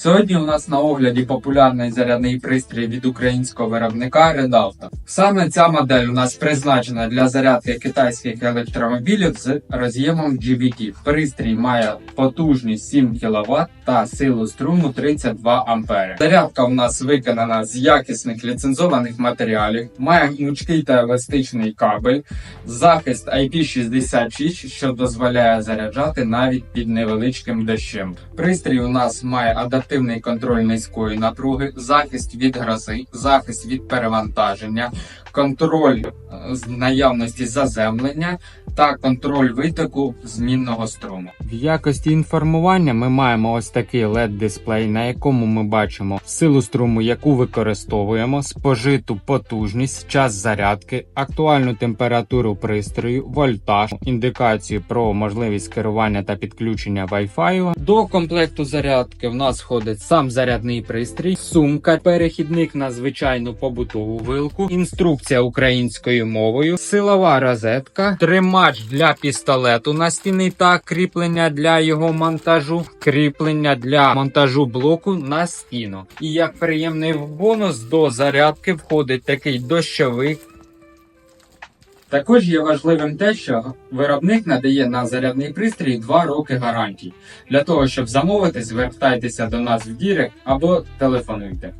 Сьогодні у нас на огляді популярний зарядний пристрій від українського виробника Redalta. Саме ця модель у нас призначена для зарядки китайських електромобілів з роз'ємом GBT. Пристрій має потужність 7 кВт та силу струму 32 А. Зарядка у нас виконана з якісних ліцензованих матеріалів, має гнучкий та еластичний кабель, захист IP66, що дозволяє заряджати навіть під невеличким дощем. Пристрій у нас має адаптивний контроль низької напруги, захист від грози, захист від перевантаження, контроль е, з наявності заземлення та контроль витоку змінного струму. В якості інформування ми маємо ось такий led дисплей, на якому ми бачимо силу струму, яку використовуємо, спожиту потужність, час зарядки, актуальну температуру пристрою, вольтаж, індикацію про можливість керування та підключення Wi-Fi. До комплекту зарядки в нас входить сам зарядний пристрій, сумка, перехідник на звичайну побутову вилку, інструкція українською мовою, силова розетка, тримач для пістолету настінний та кріплення для його монтажу, кріплення для монтажу блоку на стіну. І як приємний бонус до зарядки входить такий дощовик. Також є важливим те, що виробник надає на зарядний пристрій 2 роки гарантії. Для того, щоб замовити, звертайтеся до нас в Дірект або телефонуйте.